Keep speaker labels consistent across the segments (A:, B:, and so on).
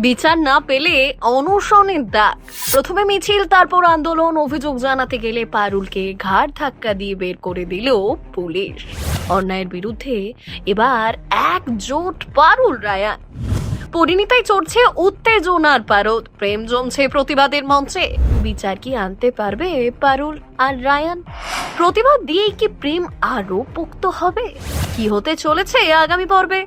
A: বিচার না পেলে অনশনের ডাক প্রথমে মিছিল, তারপর আন্দোলন, অভিযোগ জানাতে গেলে পারুলকে ঘাড় ধাক্কা দিয়ে বের করে দিল পুলিশ। অন্যায়ের বিরুদ্ধে এবার একজোট পারুল রায়ান। পরিণীতায় চড়ছে উত্তেজনার পারদ। প্রেম জমছে প্রতিবাদের মঞ্চে। বিচার কি আনতে পারবে পারুল আর রায়ান? প্রতিবাদ দিয়েই কি প্রেম আরও পোক্ত হবে? কি হতে চলেছে আগামী পর্বে?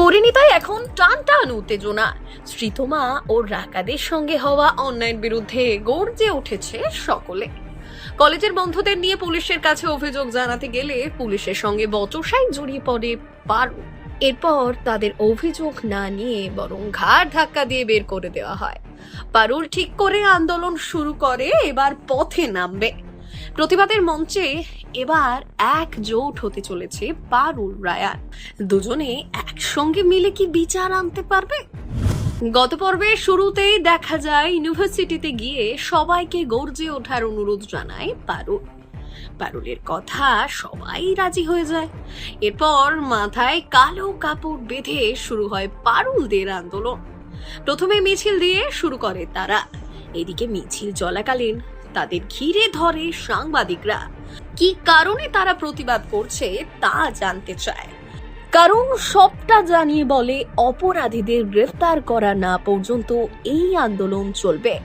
A: পরিণীতায় এখন টান টান উত্তেজনা। শ্রীতমা ও রাকাদের সঙ্গে হওয়া অন্যায়ের বিরুদ্ধে গর্জে উঠেছে সকলে। কলেজের বন্ধুদের নিয়ে পুলিশের কাছে অভিযোগ জানাতে গেলে পুলিশের সঙ্গে বচসায় জড়িয়ে পড়ে পারু। এরপর তাদের অভিযোগ না নিয়ে বরং ঘাড় ধাক্কা দিয়ে বের করে দেওয়া হয়। পারুল ঠিক করে আন্দোলন শুরু করে, এবার পথে নামবে। প্রতিবাদের মঞ্চে এবার একজোট হতে চলেছে পারুল রায়ান। দুজনে একসঙ্গে মিলে কি বিচার আনতে পারবে? গত পর্বের শুরুতেই দেখা যায় ইউনিভার্সিটিতে গিয়ে সবাইকে গর্জে ওঠার অনুরোধ জানায় পারুল পারুলের কথা সবাই রাজি হয়ে যায়। এরপর মাথায় কালো কাপড় বেঁধে শুরু হয় পারুলদের আন্দোলন। প্রথমে মিছিল দিয়ে শুরু করে তারা। এদিকে মিছিল চলাকালীন তাদের ঘিরে ধরে সাংবাদিকরা। কি কারণে তারা প্রতিবাদ করছে তা জানতে চায়। কারণ সবটা জানিয়ে বলে অপরাধীদের গ্রেফতার করা না পর্যন্ত এই আন্দোলন চলবে।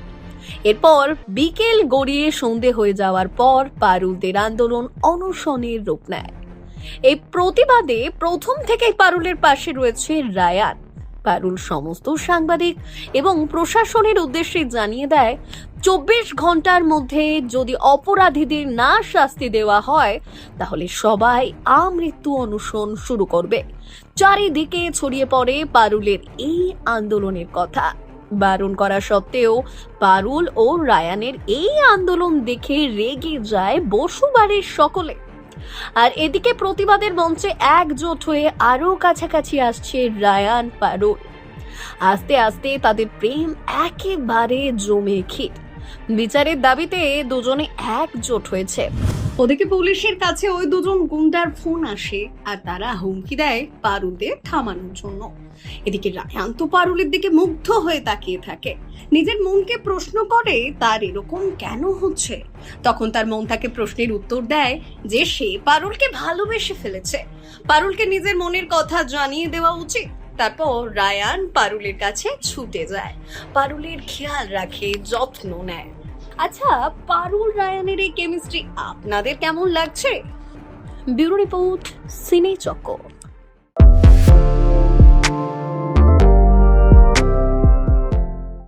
A: এরপর বিকেল গড়িয়ে সন্ধে হয়ে যাওয়ার পর পারুলদের আন্দোলন অনশনের রূপ নেয়। এই প্রতিবাদে প্রথম থেকেই পারুলের পাশে রয়েছে রায়ান পারুল সমস্ত সাংবাদিক এবং প্রশাসনের উদ্দেশ্যে জানিয়ে দেয় চব্বিশ ঘণ্টার মধ্যে যদি অপরাধীদের না শাস্তি দেওয়া হয়, তাহলে সবাই আমৃত্যু অনুসরণ শুরু করবে। চারিদিকে ছড়িয়ে পড়ে পারুলের এই আন্দোলনের কথা। বারণ করা সত্ত্বেও পারুল ও রায়ানের এই আন্দোলন দেখে রেগে যায় বসুবাড়ির সকলে। আর এদিকে প্রতিবাদের মঞ্চে একজোট হয়ে আরও কাছাকাছি আসছে রায়ান, পারুল। আস্তে আস্তে তাদের প্রেম একেবারে জমে ক্ষীর। বিচারের দাবিতে দুজনে একজোট হয়েছে। ওদিকে পুলিশের কাছে ওই দুজন গুন্ডার ফোন আসে আর তারা হুমকি দেয় পারুলদের থামানোর জন্য। এদিকে রায়ান তো পারুলের দিকে মুগ্ধ হয়ে তাকিয়ে থাকে। নিজের মনকে প্রশ্ন করে, তার এরকম কেন হচ্ছে? তখন তার মন তাকে প্রশ্নের উত্তর দেয় যে, সে পারুলকে ভালোবেসে ফেলেছে। পারুলকে নিজের মনের কথা জানিয়ে দেওয়া উচিত। তারপর রায়ান পারুলের কাছে ছুটে যায়। পারুলের খেয়াল রাখে, যত্ন নেয়। আচ্ছা পারুল, রায়ানের এই কেমিস্ট্রি আপনাদের কেমন লাগছে? ব্যুরো রিপোর্ট, সিনে চক্কর।